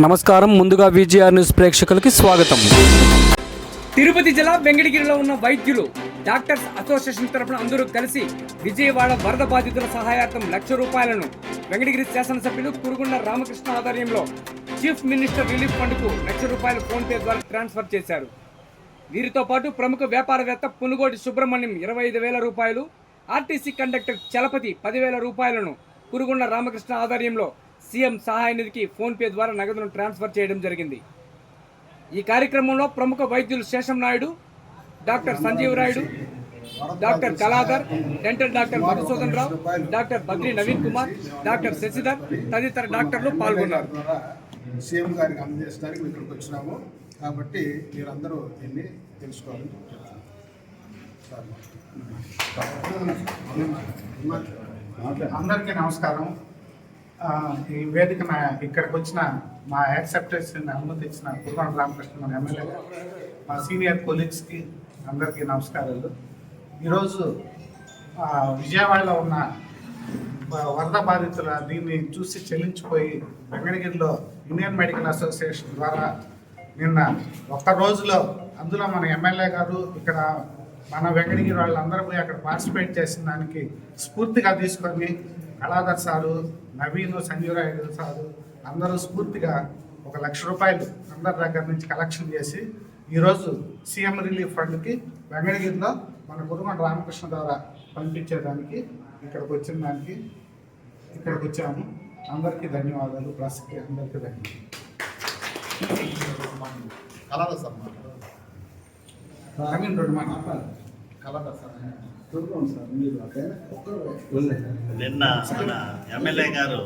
నమస్కారం. ముందుగా VGR news ప్రేక్షకులకి స్వాగతం. తిరుపతి జిల్లా వెంకటగిరిలో ఉన్న వైద్యులు డాక్టర్స్ అసోసియేషన్ తరఫున అందరూ కలిసి విజయవాడ వరద బాధితుల సహాయార్థం లక్ష రూపాయలను వెంకటగిరి శాసనసభ్యులు కురుగుండ రామకృష్ణ ఆధ్వర్యంలో చీఫ్ మినిస్టర్ రిలీఫ్ ఫండ్కు లక్ష రూపాయలు ఫోన్పే ద్వారా ట్రాన్స్ఫర్ చేశారు. వీరితో పాటు ప్రముఖ వ్యాపారవేత్త పునుగోటి సుబ్రహ్మణ్యం ఇరవై ఐదు వేల రూపాయలు ఆర్టీసీ కండక్టర్ చలపతి పదివేల రూపాయలను కురుగుండ రామకృష్ణ ఆధ్వర్యంలో సీఎం సహాయ నిధికి ఫోన్పే ద్వారా నగదును ట్రాన్స్ఫర్ చేయడం జరిగింది ఈ కార్యక్రమంలో ప్రముఖ వైద్యులు Sesham Naidu doctor Sanjeev Rayudu doctor Kaladhar dental doctor Madhusudan Rao doctor Badri Naveen Kumar doctor Sasidhar తదితర డాక్టర్లు పాల్గొన్నారు సీఎం గారికి అందజేయడానికి ఇక్కడికి వచ్చినాము కాబట్టి మీరందరూ దీన్ని తెలుసుకోవాలని అందరికీ నమస్కారం ఈ వేదిక నా- ఇక్కడికి వచ్చిన మా యాక్సెప్టెన్స్ అనుమతి ఇచ్చిన రామకృష్ణ మన ఎమ్మెల్యే గారు, మా సీనియర్ కొలీగ్స్కి అందరికీ నమస్కారాలు. ఈరోజు విజయవాడలో ఉన్న వరద బాధితుల దీన్ని చూసి చెల్లించిపోయి వెంకటగిరిలో ఇండియన్ మెడికల్ అసోసియేషన్ ద్వారా నిన్న ఒక్క రోజులో అందులో మన ఎమ్మెల్యే గారు ఇక్కడ మన వెంకటగిరి వాళ్ళందరూ పోయి అక్కడ పార్టిసిపేట్ చేసిన దానికి స్ఫూర్తిగా తీసుకొని కళాధర్ సారు నవీన్ సంజీవ్ రాయుడు సారు అందరూ స్ఫూర్తిగా ఒక లక్ష రూపాయలు అందరి దగ్గర నుంచి కలెక్షన్ చేసి ఈరోజు సీఎం రిలీఫ్ ఫండ్కి వెంకటగిరిలో మన కుటుంబం రామకృష్ణ ద్వారా పంపించేదానికి ఇక్కడికి వచ్చిన దానికి ఇక్కడికి వచ్చాము. అందరికీ ధన్యవాదాలు. ప్రెస్కి అందరికీ ధన్యవాదాలు. కళాల సార్ నవీన్ రెండు మాట కళాల సార్ నిన్న మన ఎమ్మెల్యే గారు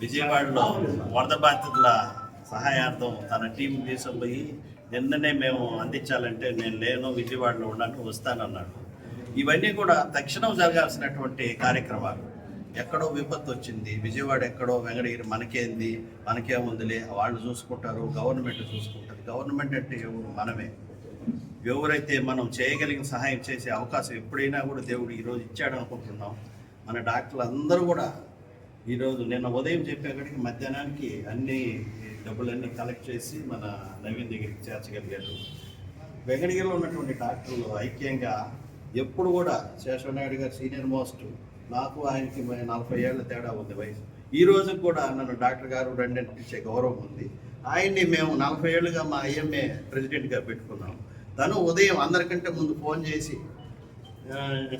విజయవాడలో వరద బాధితుల సహాయార్థం తన టీం తీసుకుపోయి నిన్ననే మేము అందించాలంటే నేను లేను విజయవాడలో ఉన్నాను వస్తానన్నాడు. ఇవన్నీ కూడా తక్షణం జరగాల్సినటువంటి కార్యక్రమాలు. ఎక్కడో విపత్తు వచ్చింది విజయవాడ ఎక్కడో వెంకటగిరి మనకేంది మనకేముందిలే వాళ్ళు చూసుకుంటారు గవర్నమెంట్ చూసుకుంటుంది. గవర్నమెంట్ అంటే మనమే. ఎవరైతే మనం చేయగలిగిన సహాయం చేసే అవకాశం ఎప్పుడైనా కూడా దేవుడు ఈరోజు ఇచ్చాడు అనుకుంటున్నాం. మన డాక్టర్లు అందరూ కూడా ఈరోజు నిన్న ఉదయం చెప్పేకాడికి మధ్యాహ్నానికి అన్ని డబ్బులన్నీ కలెక్ట్ చేసి మన నవీన్ దగ్గరికి చేర్చగలిగారు. వెంకటగిరిలో ఉన్నటువంటి డాక్టర్లు ఐక్యంగా ఎప్పుడు కూడా శేషనాయుడు గారు సీనియర్ మోస్ట్ నాకు ఆయనకి నలభై ఏళ్ళ తేడా ఉంది వయసు. ఈ రోజు కూడా నన్ను డాక్టర్ గారు రెండింటి ఇచ్చే గౌరవం ఉంది. ఆయన్ని మేము నలభై ఏళ్ళుగా మా ఐఎంఏ ప్రెసిడెంట్గా పెట్టుకున్నాం. తను ఉదయం అందరికంటే ముందు ఫోన్ చేసి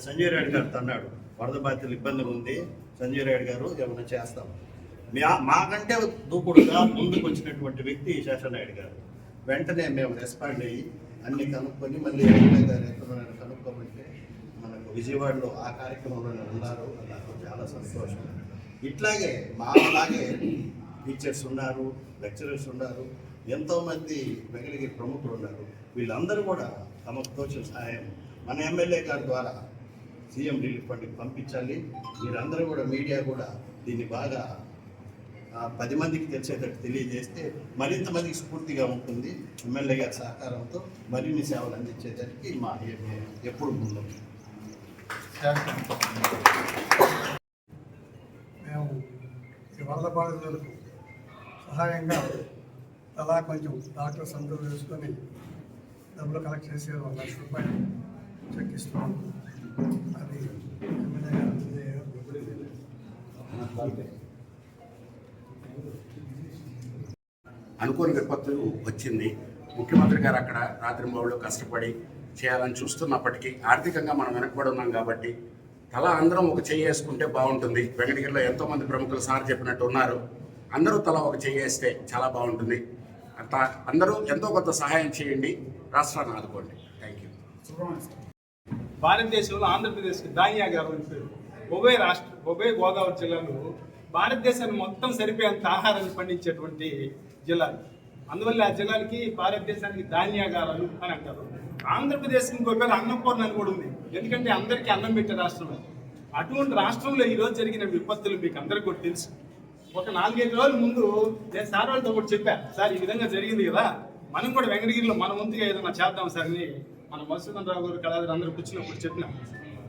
సంజయ్ రెడ్డి గారు అన్నాడు వరద బాధితులు ఇబ్బందులు ఉంది. సంజయ్ రెడ్డి గారు ఏమైనా చేస్తాం. మాకంటే దూకుడుగా ముందుకు వచ్చినటువంటి వ్యక్తి శేషనాయుడు గారు. వెంటనే మేము రెస్పాండ్ అయ్యి అన్ని కనుక్కొని మళ్ళీ ఎమ్మెల్యే కనుక్కోమంటే మనకు విజయవాడలో ఆ కార్యక్రమంలో ఉన్నారు. నాకు చాలా సంతోషం. ఇట్లాగే మాలాగే టీచర్స్ ఉన్నారు లెక్చరర్స్ ఉన్నారు. ఎంతోమంది వెంకటగిరి ప్రముఖులు ఉన్నారు. వీళ్ళందరూ కూడా తమకు తోచిన సహాయం మన ఎమ్మెల్యే గారి ద్వారా సీఎం రిలీఫ్ ఫండ్కి పంపించాలి. మీరందరూ కూడా మీడియా కూడా దీన్ని బాగా పది మందికి తెలిసేటట్టు తెలియజేస్తే మరింత మందికి స్ఫూర్తిగా ఉంటుంది. ఎమ్మెల్యే గారి సహకారంతో మరిన్ని సేవలు అందించేదానికి మా ఎప్పుడు ముందు. మేము వరద బాధితులకు సహాయంగా అలా కొంచెం డాక్టర్ అందరూ వేసుకొని డబ్బులు కలెక్ట్ చేసి ఒక లక్ష రూపాయలు చెక్ ఇస్తున్నాం. అది ఎమ్మెల్యే గారు అనుకోని విపత్తు వచ్చింది. ముఖ్యమంత్రి గారు అక్కడ రాత్రింబౌళ్ళు కష్టపడి చేయాలని చూస్తున్నప్పటికీ ఆర్థికంగా మనం వెనకబడి ఉన్నాం కాబట్టి తల అందరం ఒక చెయ్యి వేసుకుంటే బాగుంటుంది. వెంకటగిరిలో ఎంతోమంది ప్రముఖులు సార్ చెప్పినట్టు ఉన్నారు. అందరూ తల ఒక చెయ్యి వేస్తే చాలా బాగుంటుంది. అట్లా అందరూ ఎంతో కొంత సహాయం చేయండి. రాష్ట్రాన్ని ఆదుకోండి. థ్యాంక్ యూ భారతదేశంలో ఆంధ్రప్రదేశ్కి దానియా గారు అని పేరు. ఉభయ రాష్ట్ర ఉభయ గోదావరి జిల్లాలో భారతదేశాన్ని మొత్తం సరిపోయేంత ఆహారాన్ని పండించేటువంటి జిల్లాలు అందువల్ల ఆ జిల్లాలకి భారతదేశానికి ధాన్యాగారాలు అని అంటారు. ఆంధ్రప్రదేశ్కి ఇంకో పేరు అన్నపూర్ణ అని కూడా ఉంది. ఎందుకంటే అందరికీ అన్నం పెట్టే రాష్ట్రం అటువంటి రాష్ట్రంలో ఈ రోజు జరిగిన విపత్తులు మీకు అందరికీ కూడా తెలుసు. ఒక నాలుగైదు రోజుల ముందు నేను సార్ వాళ్ళతో కూడా చెప్పా సార్ ఈ విధంగా జరిగింది కదా. మనం కూడా వెంకటగిరిలో మన ముందుగా ఏదైనా చేద్దాం సార్ అని మన మధుసూదన్ రావు గారు కళాదారు అందరూ కూర్చున్నప్పుడు చెప్పినాం.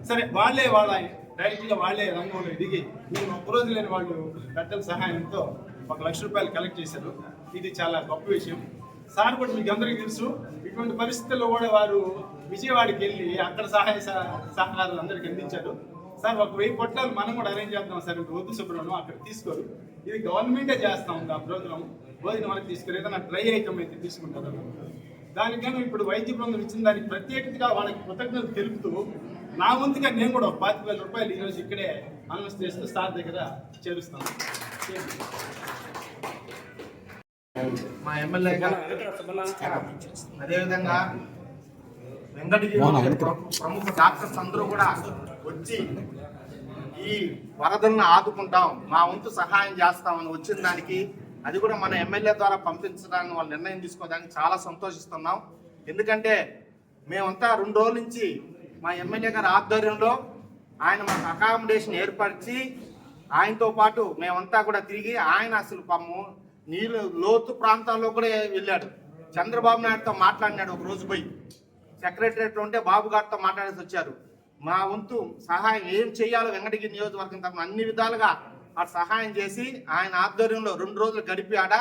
సరే వాళ్ళే వాళ్ళ డైరెక్ట్గా వాళ్ళే రంగంలో దిగి మేము ఒక్క రోజు లేని వాళ్ళు పెద్దల సహాయంతో ఒక లక్ష రూపాయలు కలెక్ట్ చేశారు. ఇది చాలా గొప్ప విషయం. సార్ కూడా మీకు అందరికీ తెలుసు ఇటువంటి పరిస్థితుల్లో కూడా వారు విజయవాడకి వెళ్ళి అక్కడ సహాయ సహ- సహకారాలు అందరికీ అందించారు. సార్ ఒక వెయ్యి పొట్లాలు మనం కూడా అరేంజ్ చేద్దాం సార్. ఇంకా వద్దు సుబ్రహ్మణ్యం అక్కడ తీసుకోరు. ఇది గవర్నమెంటే చేస్తాం ఆ ప్రోగ్రామ్. భోజనం వరకు తీసుకుని ఏదైనా డ్రై ఐటమ్ అయితే తీసుకుంటారు దానికి గాను ఇప్పుడు వైద్య బృందం ఇచ్చిన దానికి ప్రత్యేకతగా వాళ్ళకి కృతజ్ఞతలు తెలుపుతూ నా వంతుగా నేను కూడా పాతిక వేల రూపాయలు ఈరోజు ఇక్కడే అనౌన్స్ చేస్తూ సార్ దగ్గర చేరుస్తాను. మా ఎమ్మెల్యే గారు అదేవిధంగా వెంకటగిరి ప్రముఖ డాక్టర్స్ అందరూ కూడా వచ్చి ఈ వరదలను ఆదుకుంటాం మా వంతు సహాయం చేస్తామని వచ్చిన దానికి అది కూడా మన ఎమ్మెల్యే ద్వారా పంపించడానికి వాళ్ళు నిర్ణయం తీసుకోవడానికి చాలా సంతోషిస్తున్నాం. ఎందుకంటే మేమంతా రెండు రోజుల నుంచి మా ఎమ్మెల్యే గారి ఆధ్వర్యంలో ఆయన మాకు అకామిడేషన్ ఏర్పరిచి ఆయనతో పాటు మేమంతా కూడా తిరిగి ఆయన అసలు పాము నీళ్ళు లోతు ప్రాంతాల్లో కూడా వెళ్ళాడు. చంద్రబాబు నాయుడుతో మాట్లాడినాడు ఒక రోజు పోయి. సెక్రటరియట్లో ఉంటే బాబు గారితో మాట్లాడేసి వచ్చారు. మా వంతు సహాయం ఏం చేయాలో వెంకటగిరి నియోజకవర్గం తరఫున అన్ని విధాలుగా ఆ సహాయం చేసి ఆయన ఆధ్వర్యంలో రెండు రోజులు గడిపి ఆడ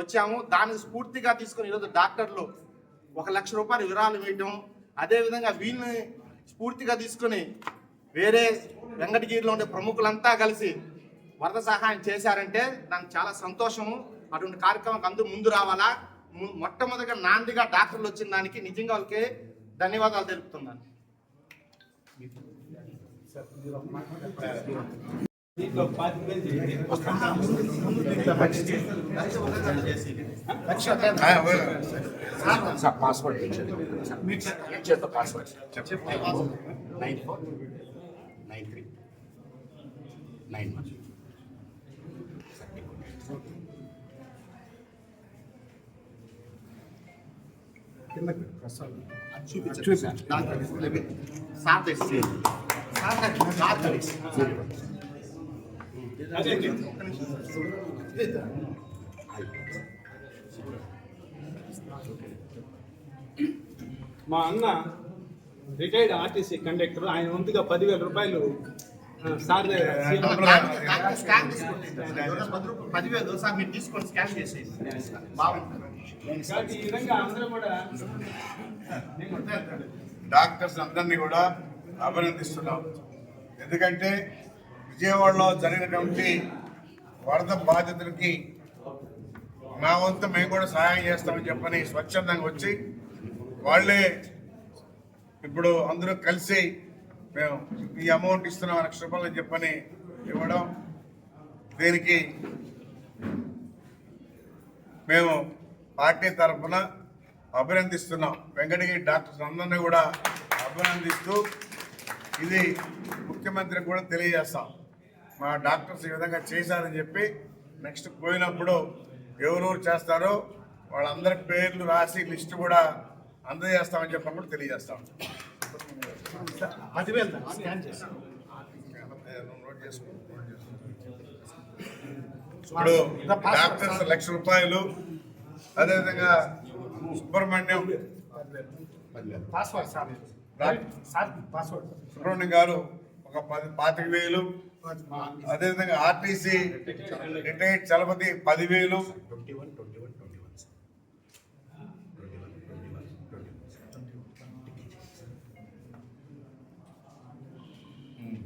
వచ్చాము. దానికి స్ఫూర్తిగా తీసుకుని ఈరోజు డాక్టర్లు ఒక లక్ష రూపాయలు విరాళం వేయటం అదేవిధంగా వీళ్ళని స్ఫూర్తిగా తీసుకుని వేరే వెంకటగిరిలో ఉండే ప్రముఖులంతా కలిసి వరద సహాయం చేశారంటే నాకు చాలా సంతోషము. అటువంటి కార్యక్రమం అందరూ ముందు రావాలా? మొట్టమొదటిగా నాందిగా డాక్టర్లు వచ్చిన దానికి నిజంగా వాళ్ళకి ధన్యవాదాలు తెలుపుతున్నాను. దీంట్లో ఒక పాతిక వేలు చేయండి. సార్ పాస్వర్డ్ చేత password. Nine four nine three nine one. మా అన్న రిటైర్డ్ ఆర్టీసీ కండక్టర్. ఆయన వంతుగా పదివేల రూపాయలు సార్ పదివేలు సార్ మీరు తీసుకొని స్కాన్ చేసేయండి. బాగుంటుంది. కాబట్టి ఈ విధంగా అందరూ కూడా డాక్టర్స్ అందరినీ కూడా అభినందిస్తున్నాం. ఎందుకంటే విజయవాడలో జరిగినటువంటి వరద బాధితులకి మా వంతు మేము కూడా సహాయం చేస్తామని చెప్పని స్వచ్ఛందంగా వచ్చి వాళ్ళే ఇప్పుడు అందరూ కలిసి మేము ఈ అమౌంట్ ఇస్తున్నాం లక్ష రూపాయలు అని చెప్పని ఇవ్వడం దీనికి మేము పార్టీ తరఫున అభినందిస్తున్నాం. వెంకటగిరి డాక్టర్స్ అందరినీ కూడా అభినందిస్తూ ఇది ముఖ్యమంత్రికి కూడా తెలియజేస్తాం. మా డాక్టర్స్ ఈ విధంగా చేశారని చెప్పి నెక్స్ట్ పోయినప్పుడు ఎవరెవరు చేస్తారో వాళ్ళందరి పేర్లు రాసి లిస్టు కూడా అందజేస్తామని చెప్పినప్పుడు తెలియజేస్తాం. ఇప్పుడు డాక్టర్స్ లక్ష రూపాయలు అదేవిధంగా Subrahmanyam password sir sir password Subrahmanyam గారు ఒక పది పాతిక వేలు. అదేవిధంగా ఆర్టీసీ రిటైర్డ్ చలపతి పదివేలు. Twenty one twenty one twenty one sir twenty one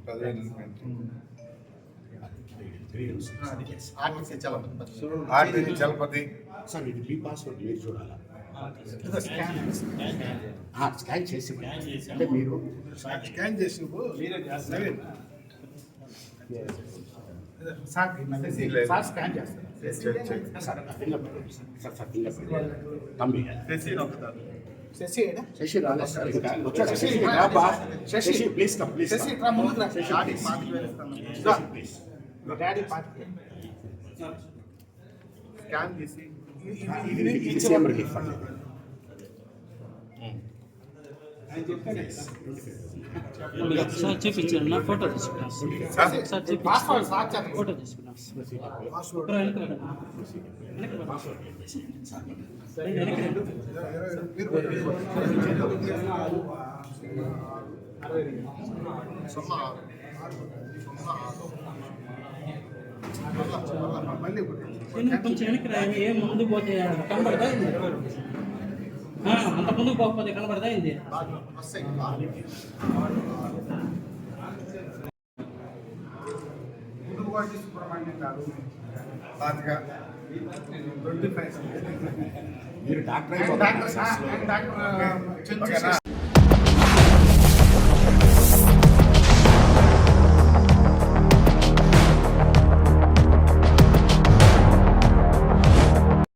twenty one twenty three RTC Chalam RTC Chalapathi. Sir ఇది మీ పాస్వర్డ్ మీరు చూడాలా స్కాన్ ఆ, స్కాన్ చేసి అంటే మీరు స్కాన్ చేసి మీరే చేస్తారు. సార్ సార్ స్కాన్ చేస్తారు. Sir fingerprint sir sir fingerprint తమ్మి. శశి శశి రాలేదు సార్ ఇంకా వచ్చా శశి రా బా. Sasi please come please Sasi ఇట్లా ముందుకు రా. డాడీ పాతిక వేలు ఇస్తాను ప్లీజ్ మీ డాడీ పాతిక వేలు. స్కాన్ చేసి ఇది సీఎం రిలీఫ్ ఫండ్ సార్ చూపించారు నా ఫోటో తీసుకున్నాను. సార్ చూపించారు పాస్వర్డ్ సార్ చెప్పండి. ఫోటో తీసుకున్నాను కొంచెం వెనక్కి రా ఏం ముందు పోతే కనబడదా అంత ముందుకు పోకపోతే కనబడదా గురువాటి సుబ్రహ్మణ్యం గారు మీరు డాక్టర్ డాక్టర్ డాక్టర్ చెంచు